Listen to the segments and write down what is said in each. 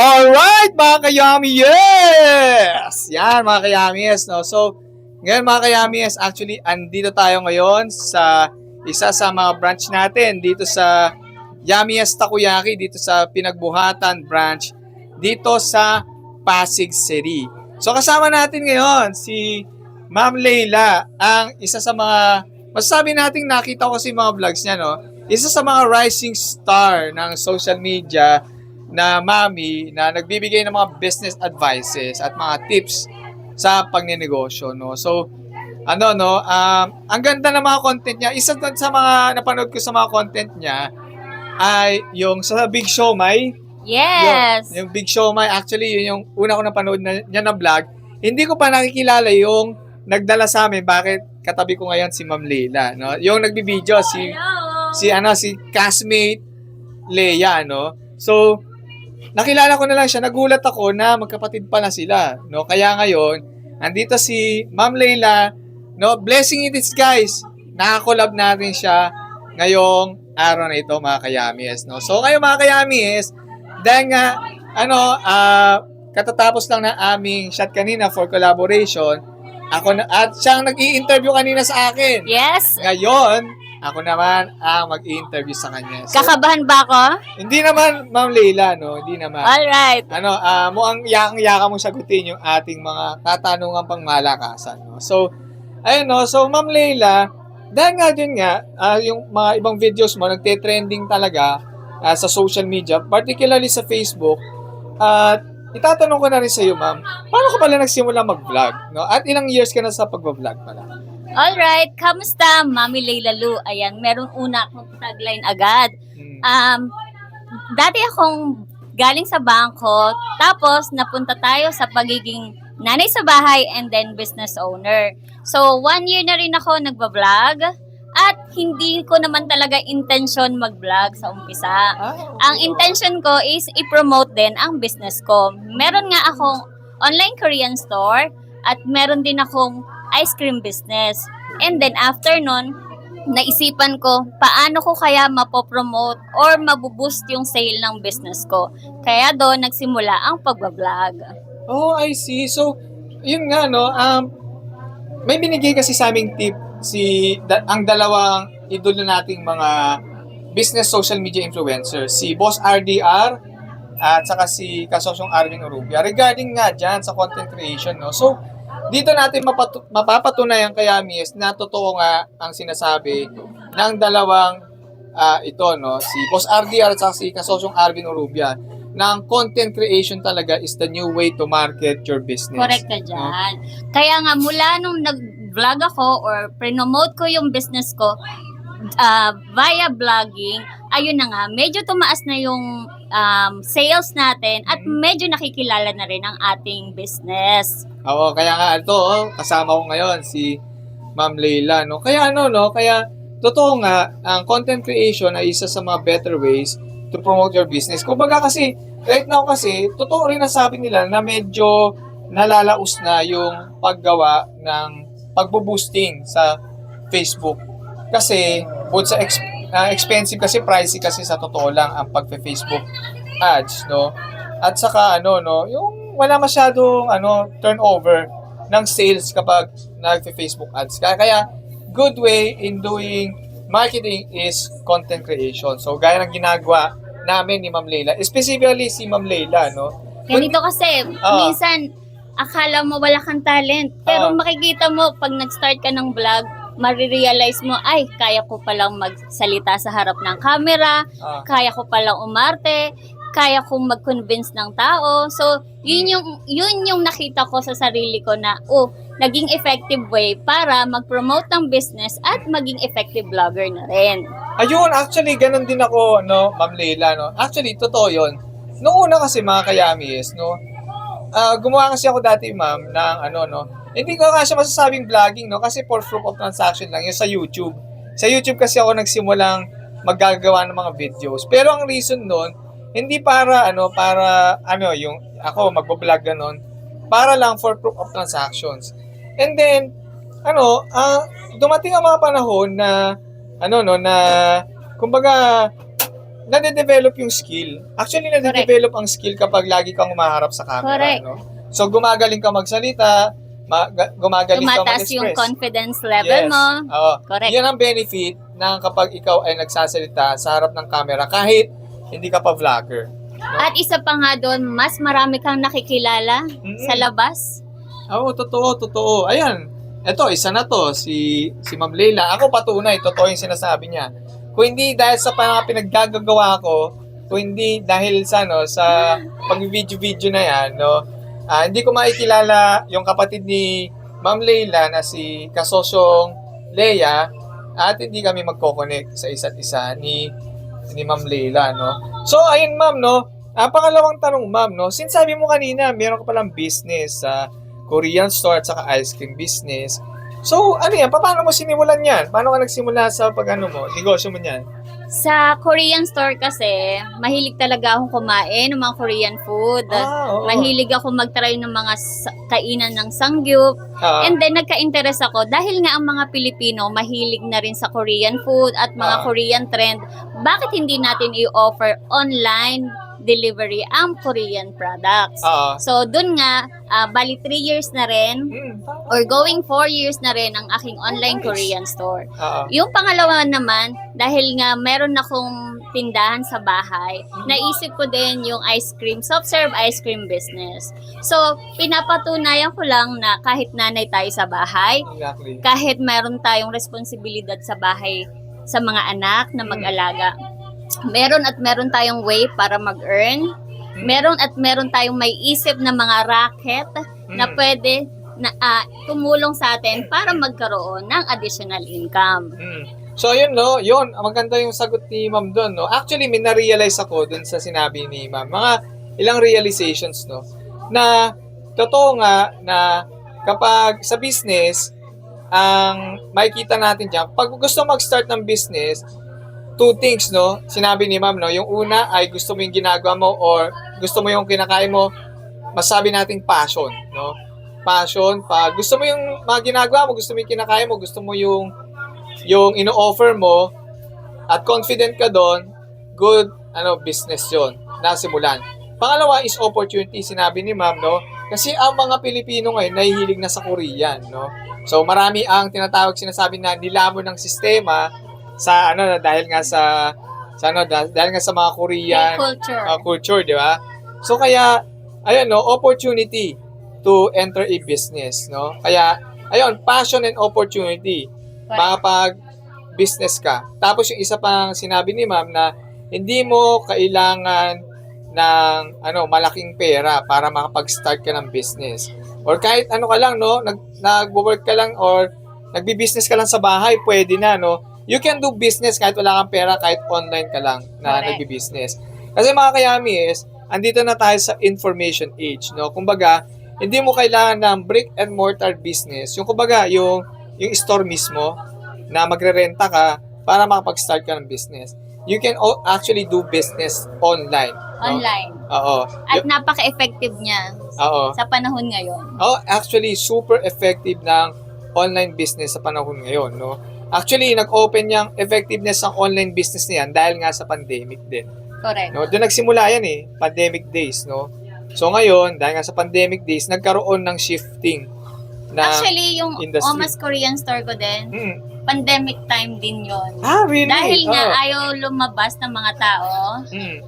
Alright, mga kayami, yes! Yan, mga kayami, yes, no? So, ngayon, mga kayami, yes, actually, andito tayo ngayon sa isa sa mga branch natin dito sa Yamiest Takoyaki, dito sa Pinagbuhatan branch, dito sa Pasig City. So, kasama natin ngayon si Ma'am Leila, ang isa sa mga, masasabi natin nakita ko si mga vlogs niya, no? Isa sa mga rising star ng social media na mami na nagbibigay ng mga business advices at mga tips sa pagnenegosyo, no? So, ano, no, um, ang ganda ng mga content niya. Isa doon sa mga napanood ko sa mga content niya ay yung sa Big Show May. Yes. Yung, yung Big Show May, actually, yun yung una ko napanood na, niya na vlog. Hindi ko pa nakikilala yung nagdala sa amin bakit katabi ko ngayon si Ma'am Leila, no? Yung nagbibideo si Hello. si ano si castmate Leia, no? So nakilala ko na lang siya, nagulat ako na magkapatid pala sila, no? Kaya ngayon, andito si Ma'am Leila, no? Blessing it is guys. Nakakolab natin siya ngayong araw na ito, mga kayamis, no? So ngayon mga kayamis, dahil nga ano, ah katatapos lang na aming shot kanina for collaboration, ako na, at siyang nag-i-interview kanina sa akin. Yes. Ngayon, ako naman ang mag-i-interview sa kanya. So, Kakabahan ba ako? hindi naman, Ma'am Leila, no? Hindi naman. Alright. Ano, ah mukhang yakang-yaka mong sagutin yung ating mga katanungan pang malakasan, no? So, ayun, no? So, Ma'am Leila, dahil nga din nga, ah, yung mga ibang videos mo, nagte-trending talaga ah, sa social media, particularly sa Facebook, at itatanong ko na rin sa iyo, ma'am, paano ka pala nagsimula mag-vlog? No? At ilang years ka na sa pag-vlog pala? Alright. Kamusta, Mami Leila Lu? Ayan, meron una akong tagline agad. Hmm. Um, dati akong galing sa bangko, tapos napunta tayo sa pagiging nanay sa bahay and then business owner. So, one year na rin ako nagbablog at hindi ko naman talaga intention mag-vlog sa umpisa. Ang intention ko is i-promote din ang business ko. Meron nga akong online Korean store at meron din akong ice cream business. And then after nun, naisipan ko paano ko kaya mapopromote or mabuboost yung sale ng business ko. Kaya doon nagsimula ang pagbablog. Oh, I see. So, yun nga, no, um, may binigay kasi sa aming tip si da- ang dalawang idolo nating mga business social media influencer, si Boss RDR at saka si Kasosyong Arvin Urubia regarding nga dyan sa content creation. No? So, dito natin mapatu- mapapatunayan kaya, Mies, na totoo nga ang sinasabi ng dalawang ah, ito, no? si Boss RDR at saka si Kasosyong Arvin Urubia ng content creation talaga is the new way to market your business. Correct ka dyan. Kaya nga mula nung nag-vlog ako or promote ko yung business ko ah, via vlogging, ayun na nga, medyo tumaas na yung um, sales natin at medyo nakikilala na rin ang ating business. Oo, kaya nga ito, oh, kasama ko ngayon si Ma'am Leila, no? Kaya ano, no? Kaya totoo nga, ang content creation ay isa sa mga better ways to promote your business. Kumbaga kasi, right now kasi, totoo rin na sabi nila na medyo nalalaos na yung paggawa ng pagbo-boosting sa Facebook. Kasi, both sa ex- ah, expensive kasi, pricey kasi sa totoo lang ang pagpe-Facebook ads, no? At saka ano, no, yung wala masyadong ano, turnover ng sales kapag nagpe-Facebook ads. Kaya, kaya good way in doing marketing is content creation. So, gaya ng ginagawa namin ni Ma'am Leila, specifically si Ma'am Leila, no? Ganito kasi, Ah. minsan, akala mo wala kang talent. Pero Ah. makikita mo, pag nag-start ka ng vlog, marirealize mo, ay, kaya ko palang magsalita sa harap ng camera, Ah, kaya ko palang umarte, kaya kong mag-convince ng tao. So, yun yung, yun yung nakita ko sa sarili ko na, oh, naging effective way para mag-promote ng business at maging effective vlogger na rin. Ayun, actually, ganun din ako, no, Ma'am Leila, no? Actually, totoo yun. Noong una kasi, mga kayamis, no, ah, gumawa kasi ako dati, ma'am, ng ano, no, hindi ko kasi masasabing vlogging, no, kasi for proof of transaction lang, yun sa YouTube. Sa YouTube kasi ako nagsimulang maggagawa ng mga videos. Pero ang reason nun, hindi para, ano, para, ano, yung, ako, magbablog ganon, para lang for proof of transactions. And then, ano, ah, dumating ang mga panahon na, ano, no, na, kumbaga, nade-develop yung skill. Actually, nade-develop ang skill kapag lagi kang umaharap sa camera, Correct. no? So, gumagaling ka magsalita, ma- ga- gumagaling ka Tumataas mag-express. yung confidence level mo. Oo. Correct. Yan ang benefit ng kapag ikaw ay nagsasalita sa harap ng camera kahit hindi ka pa vlogger. At isa pa nga doon, mas marami kang nakikilala Mm-mm. sa labas. Oo, totoo, totoo. Ayan, eto, isa na to, si, si Ma'am Leila. Ako patunay, totoo yung sinasabi niya. Kung hindi dahil sa mga pinaggagawa ko, kung hindi dahil sa, no, sa pag-video-video na yan, no, ah, hindi ko makikilala yung kapatid ni Ma'am Leila na si kasosyong Leia at hindi kami magkoconnect sa isa't isa ni ni Ma'am Leila, no. So, ayun ma'am, no, Ah, pangalawang tanong, ma'am, no? Since sabi mo kanina, meron ka palang business sa Korean store at saka ice cream business. So, ano yan? Paano mo sinimulan yan? Paano ka nagsimula sa pag ano mo, negosyo mo yan? Sa Korean store kasi, mahilig talaga akong kumain ng mga Korean food. Ah, oo. Mahilig ako mag-try ng mga sa- kainan ng sangyup. Ah, And then, nagka-interest ako dahil nga ang mga Pilipino mahilig na rin sa Korean food at mga Ah. Korean trend. Bakit hindi natin i-offer online delivery ang Korean products? ah, So, dun nga, ah, bali 3 years na rin mm, or going 4 years na rin ang aking online Nice. Korean store. ah, Yung pangalawa naman, dahil nga meron akong tindahan sa bahay, naisip ko din yung ice cream, soft serve ice cream business. So, pinapatunayan ko lang na kahit nanay tayo sa bahay, exactly. kahit meron tayong responsibilidad sa bahay sa mga anak na mag-alaga, meron at meron tayong way para mag-earn, meron at meron tayong may isip na mga racket na Mm. pwede na ah, tumulong sa atin para magkaroon ng additional income. Mm. So, yun, no? Yun, maganda yung sagot ni ma'am doon, no? Actually, may na-realize ako doon sa sinabi ni ma'am. Mga ilang realizations, no? Na, totoo nga na kapag sa business, ang makikita natin dyan, pag gusto mag-start ng business, two things, no? Sinabi ni ma'am, no? Yung una ay gusto mo yung ginagawa mo or gusto mo yung kinakain mo, masabi nating passion, no? Passion, pag gusto mo yung mga ginagawa mo, gusto mo yung kinakain mo, gusto mo yung yung ino-offer mo at confident ka doon, good ano business 'yon nasimulan. Pangalawa is opportunity, sinabi ni ma'am, no? Kasi ang mga Pilipino ngayon nahihilig na sa Korean, no? So marami ang tinatawag sinasabi na nilamon ng sistema sa ano dahil nga sa sa ano dah- dahil nga sa mga Korean culture. uh, culture, di ba? So kaya ayun no, opportunity to enter a business, no? Kaya ayun, passion and opportunity makapag business ka. Tapos yung isa pang sinabi ni ma'am na hindi mo kailangan ng ano malaking pera para makapag-start ka ng business. Or kahit ano ka lang no, nag nagwo-work ka lang or nagbi-business ka lang sa bahay, pwede na no. You can do business kahit wala kang pera, kahit online ka lang na Correct. nagbi-business. Kasi mga kayami is, andito na tayo sa information age, no? Kumbaga, hindi mo kailangan ng brick and mortar business. Yung kumbaga, yung yung store mismo na magre-renta ka para makapag-start ka ng business. You can actually do business online. no? Online. Oo. At napaka-effective niya Oo. sa panahon ngayon. Oh, actually super effective ng online business sa panahon ngayon, no? Actually, nag-open yung effectiveness ng online business niyan dahil nga sa pandemic din. Correct. No, doon nagsimula yan eh, pandemic days, no. So ngayon, dahil nga sa pandemic days, nagkaroon ng shifting na Actually, yung industry. Omas Korean store ko din, Hmm. pandemic time din yon. Ah, really? Dahil nga Oh. ayaw lumabas ng mga tao, Mm.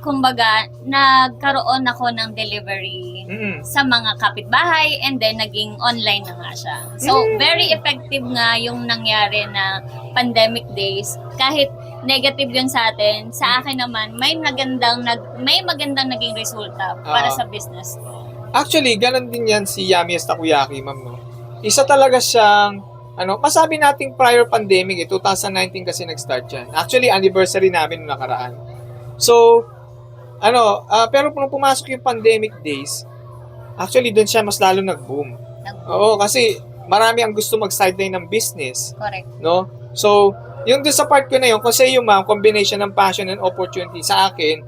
Kumbaga, nagkaroon ako ng delivery Mm. sa mga kapitbahay and then naging online na nga siya. So, Mm. very effective nga yung nangyari na pandemic days. Kahit negative yun sa atin, sa akin naman, may magandang, nag, may magandang naging resulta para Ah. sa business ko. Actually, ganun din yan si Yami Takoyaki, ma'am, no. Isa talaga siyang ano, masabi nating prior pandemic, eh, 2019 kasi nag-start yan. Actually, anniversary namin nung nakaraan. So, ano, ah, pero nung pumasok yung pandemic days, actually, doon siya mas lalo nag-boom. Nag- Oo, kasi marami ang gusto mag-sideline ng business, Correct. no? So, yung doon sa part ko na yun, kasi yung ma'am, combination ng passion and opportunity sa akin,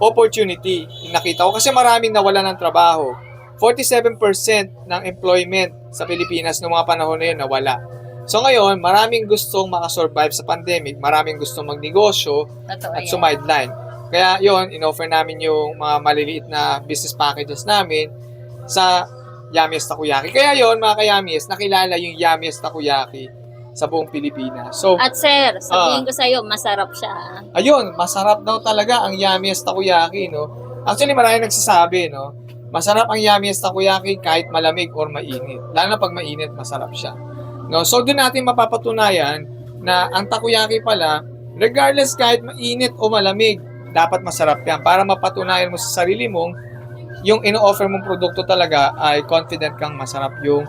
opportunity, yung nakita ko. Kasi maraming nawala ng trabaho. 47% ng employment sa Pilipinas noong mga panahon na yun nawala. So ngayon, maraming gustong makasurvive sa pandemic, maraming gustong magnegosyo Totoo at yan. sumideline. Kaya yon in-offer namin yung mga maliliit na business packages namin sa Yami's Takoyaki. Kaya yon mga kayamis, nakilala yung Yami's Takoyaki sa buong Pilipinas. So, At sir, sabihin ko sa'yo, masarap siya. ayun, masarap daw talaga ang Yami's Takoyaki, no? Actually, marami nagsasabi, no? Masarap ang Yami's Takoyaki kahit malamig or mainit. Lalo na pag mainit, masarap siya. No? So, doon natin mapapatunayan na ang takoyaki pala, regardless kahit mainit o malamig, dapat masarap yan para mapatunayan mo sa sarili mong yung ino-offer mong produkto talaga ay confident kang masarap yung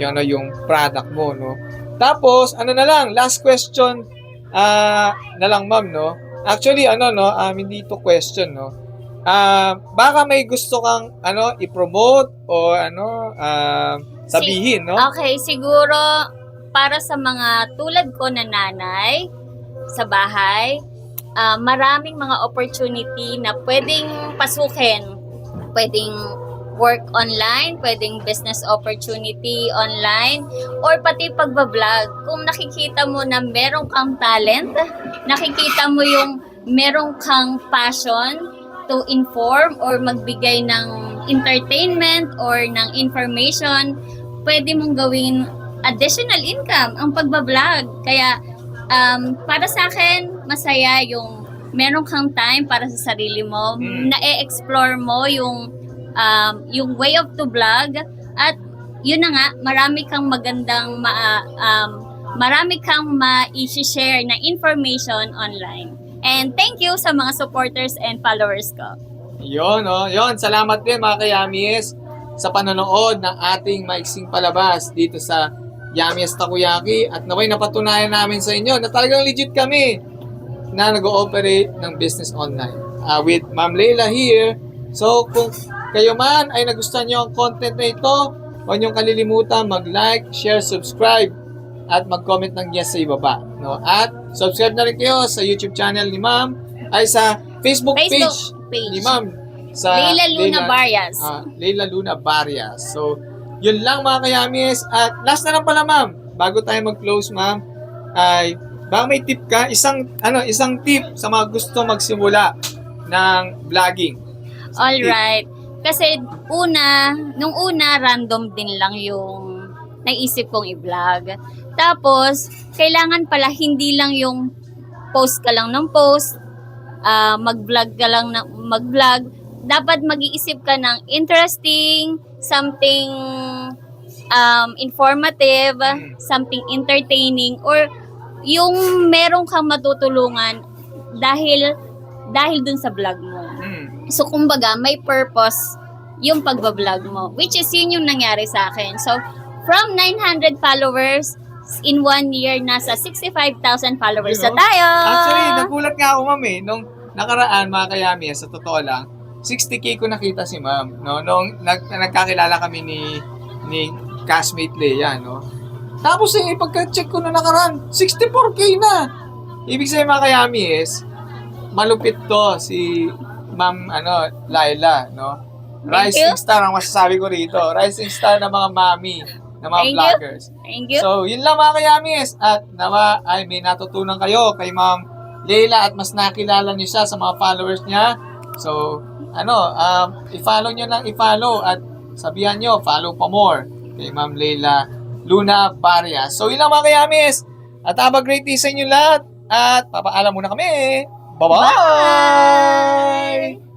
yung, ano, yung product mo, no? Tapos, ano na lang, last question ah na lang, ma'am, no? Actually, ano, no, um, hindi to question, no? Ah, baka may gusto kang, ano, i-promote o, ano, ah, sabihin, no? Okay, siguro para sa mga tulad ko na nanay sa bahay, ah, maraming mga opportunity na pwedeng pasukin. Pwedeng work online, pwedeng business opportunity online, or pati pagbablog. Kung nakikita mo na meron kang talent, nakikita mo yung meron kang passion to inform or magbigay ng entertainment or ng information, pwede mong gawin additional income ang pagbablog. Kaya um, para sa akin, masaya yung meron kang time para sa sarili mo, Mm. na-explore mo yung um, yung way of to vlog at yun na nga, marami kang magandang ma, um, marami kang ma-share na information online. And thank you sa mga supporters and followers ko. Yun, oh. Yun, salamat din mga kayamis sa panonood ng ating maiksing palabas dito sa Yami's Takoyaki at naway napatunayan namin sa inyo na talagang legit kami na nag-ooperate ng business online. Ah, with Ma'am Leila here. So, kung kayo man ay nagustuhan nyo ang content na ito, huwag niyong kalilimutan mag-like, share, subscribe, at mag-comment ng yes sa ibaba. No? At subscribe na rin kayo sa YouTube channel ni Ma'am, ay sa Facebook, Facebook page, page. ni Ma'am. Sa Leila Luna Barrias. Ah, Leila Luna Barrias. So, yun lang mga kayamis. At last na lang pala ma'am, bago tayo mag-close ma'am, ay baka may tip ka, isang ano, isang tip sa mga gusto magsimula ng vlogging. All right. Kasi una, nung una random din lang yung naisip kong i-vlog. Tapos, kailangan pala hindi lang yung post ka lang ng post, ah, mag-vlog ka lang ng mag-vlog. Dapat mag-iisip ka ng interesting, something um, informative, something entertaining, or yung meron kang matutulungan dahil dahil dun sa vlog mo. Hmm. So, kumbaga, may purpose yung pagbablog mo. Which is, yun yung nangyari sa akin. So, from 900 followers, in one year, nasa 65,000 followers You na know? tayo. Actually, nagulat nga ako ma'am eh. Nung nakaraan mga kayamis, sa totoo lang, 60k ko nakita si ma'am. No? Nung nag, nagkakilala kami ni ni castmate Leia, no? Tapos eh, pagka-check ko na nakaraan, 64k na! Ibig sabihin mga kayamis, malupit to si Ma'am ano, Laila, no? Thank Rising you. star ang masasabi ko rito. Rising star ng mga mami, ng mga Thank you. vloggers. Thank you. So, yun lang mga kayamis. At nawa ay may natutunan kayo kay Ma'am Leila at mas nakilala niyo siya sa mga followers niya. So, ano, um, i-follow niyo lang i-follow at sabihan niyo, follow pa more kay Ma'am Leila Luna Barrias. So, yun lang mga kayamis. At have a great day sa inyo lahat. At papaalam muna kami. Bye-bye! Bye!